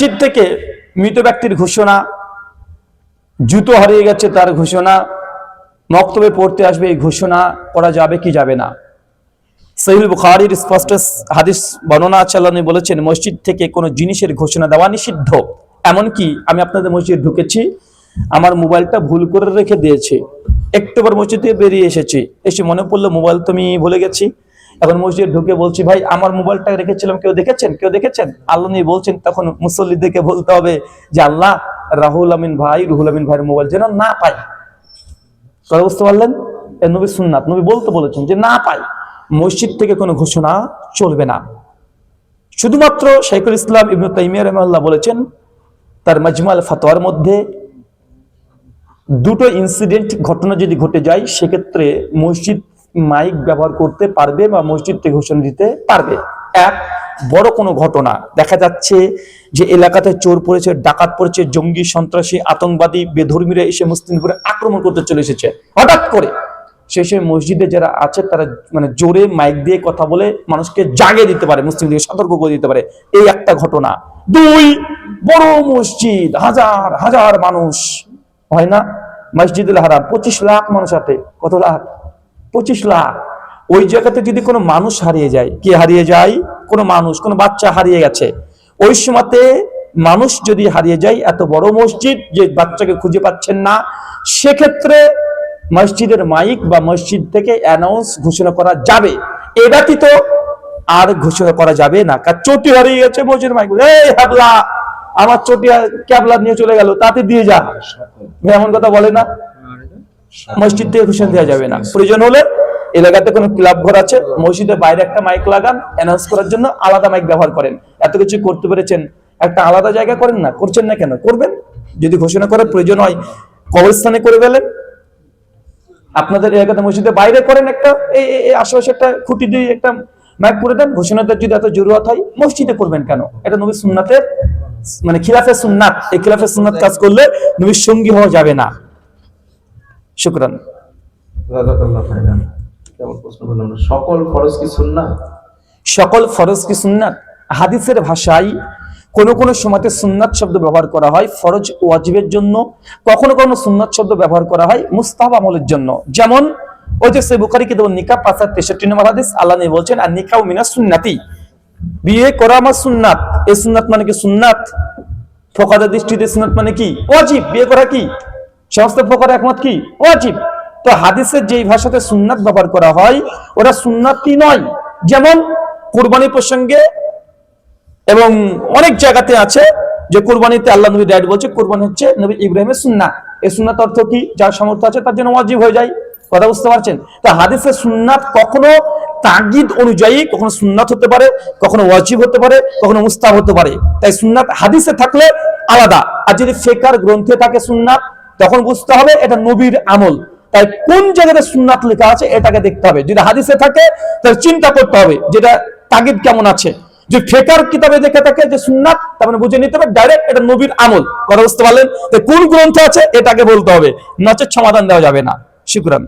মসজিদ থেকে মৃত ব্যক্তির ঘোষণা, জুতো হারিয়ে গেছে তার ঘোষণা, মক্তবে পড়তে আসবে এই ঘোষণা করা যাবে কি যাবে না? সহিল বুখারির স্পষ্ট হাদিস বর্ণনা নবী বলেছেন, মসজিদ থেকে কোনো জিনিসের ঘোষণা দেওয়া নিষিদ্ধ। এমনকি আমি আপনাদের মসজিদ ঢুকেছি, আমার মোবাইলটা ভুল করে রেখে দিয়েছে। একটুবার মসজিদ বেরিয়ে এসেছি। এসে মনে পড়ল, মোবাইল তো আমি ভুলে গেছি। এখন মসজিদ ঢুকে বলছি, ভাই, আমার মোবাইলটা রেখেছিলাম, কেউ দেখেছেন? কেউ দেখেছেন? আল্লাহ নিয়ে বলছেন, তখন মুসল্লিদেরকে বলতে হবে যে, আল্লাহ, রাহুল আমিন ভাই, রুহুল আমিন ভাইয়ের মোবাইল যেন না পাই কথা বুঝতে পারলেন? নবী সুন্নাত। নবী বলতে বলেছেন যে, না পাই মসজিদ থেকে কোনো ঘোষণা চলবে না। শুধুমাত্র শাইখুল ইসলাম ইবনু তাইমিয়া রহমাল্লাহ বলেছেন, তার মাজমাল ফাতোয়ার মধ্যে দুটো ইনসিডেন্ট ঘটনা যদি ঘটে যায়, সেক্ষেত্রে মসজিদ মাইক ব্যবহার করতে পারবে বা মসজিদ থেকে ঘোষণা দিতে পারবে। এক, বড় কোনো ঘটনা। দেখা যাচ্ছে যে এলাকাতে চোর পড়েছে, ডাকাত পড়েছে, জঙ্গি, সন্ত্রাসী, আতঙ্কবাদী, বেধর্মীরা এসে মুসলিমদের উপরে আক্রমণ করতে চলে এসেছে। হঠাৎ করে শেষে মসজিদে যারা আছে, তারা মানে জোরে মাইক দিয়ে কথা বলে মানুষকে জাগে দিতে পারে মুসলিমদেরকে সতর্ক করে দিতে পারে। এই একটা ঘটনা। দুই, বড় মসজিদ, হাজার হাজার মানুষ। হয় না? মসজিদুল হারাম, পঁচিশ লাখ মানুষ আছে। কত লাখ? পঁচিশ লাখ। ওই জায়গাতে যদি কোনো মানুষ হারিয়ে যায় কে হারিয়ে যায়? কোনো মানুষ কোনো বাচ্চা হারিয়ে গেছে। ওই সময়তে মানুষ যদি হারিয়ে যায় এত বড় মসজিদ যে বাচ্চাকে খুঁজে পাচ্ছেন না সেক্ষেত্রে মসজিদের মাইক বা মসজিদ থেকে অ্যানাউন্স ঘোষণা করা যাবে। এ ব্যতীত আর ঘোষণা করা যাবে না। কার চটি হারিয়ে গেছে মসজিদের মাইক এই হাবলা আমার চটি ক্যাবলা নিয়ে চলে গেল তাতে দিয়ে যা। এমন কথা বলে না? মসজিদ থেকে ঘোষণা দেওয়া যাবে না। প্রয়োজন হলে এলাকাতে কোনো ক্লাব ঘর আছে মসজিদের বাইরে একটা মাইক লাগান অ্যানাউন্স করার জন্য আলাদা মাইক ব্যবহার করেন। এত কিছু করতে পেরেছেন একটা আলাদা জায়গা করেন না করছেন না কেন? করবেন? যদি ঘোষণা করার প্রয়োজন হয় কবরস্থানে করে ফেলেন। আপনাদের এলাকাতে মসজিদের বাইরে করেন একটা এই আশেপাশে একটা খুঁটি দিয়ে একটা মাইক করে দেন। ঘোষণাটা যদি এত জরুরত হয় মসজিদে করবেন কেন? এটা নবী সুন্নাতের মানে খিলাফে সুন্নাত। এই খিলাফে সুন্নাত কাজ করলে নবীর সঙ্গী হওয়া যাবে না। শুক্রান? সকল ফরজ কি সুন্নাহ? সকল ফরজ কি সুন্নাত? হাদিসের ভাষায় কোন কোন সময়তে সুন্নাত শব্দ ব্যবহার করা হয় ফরজ ওয়াজিবের জন্য কখনো কখনো সুন্নাত শব্দ ব্যবহার করা হয় মুস্তাহাব আমলের জন্য। যেমন ওই যে সে বুখারি কিতাব নিকা পাঁচ তেষট্টি নম্বর হাদিস আল্লাহ বলছেন আর নিকাউ মিনা সুন্নাতি। বিয়ে করা আমার সুন্নাত। এই সুন্নাত মানে কি সুন্নাত? ফোকাদের দৃষ্টিতে সুন্নাত মানে কি? ওয়াজিব। বিয়ে করা কি? সমস্ত ফোকার একমত কি? ওয়াজিব। তো হাদিসের যেই ভাষাতে সুন্নাত ব্যবহার করা হয় ওটা সুন্নাতই নয়? যেমন কুরবানি প্রসঙ্গে এবং অনেক জায়গাতে আছে যে কুরবানিতে আল্লাহ নবী ডাইরেক্ট বলছে, কুরবানি হচ্ছে নবী ইব্রাহিমের সুন্না এই সুন্নাত অর্থ কি? যার সামর্থ্য আছে তার জন্য ওয়াজিব হয়ে যায়। কথা বুঝতে পারছেন? তা হাদিসের সুন্নাত কখনো তাগিদ অনুযায়ী কখনো সুন্নাত হতে পারে, কখনো ওয়াজিব হতে পারে, কখনো মুস্তাব হতে পারে। তাই সুন্নাত হাদিসে থাকলে আলাদা। আর যদি ফেকার গ্রন্থে থাকে সুন্নাত তখন বুঝতে হবে এটা নবীর আমল। তাই কোন জায়গাতে সুন্নাত লেখা আছে এটাকে দেখতে হবে। যদি হাদিসে থাকে, তাহলে চিন্তা করতে হবে যেটা তাগিদ কেমন আছে। যে ফেকার কিতাবে দেখে থাকে যে সুন্নাত, তার মানে বুঝে নিতে হবে ডাইরেক্ট এটা নবীর আমল। কথা বুঝতে পারলেন? তো কোন গ্রন্থ আছে, এটাকে বলতে হবে। নচেত সমাধান দেওয়া যাবে না। শুক্রান।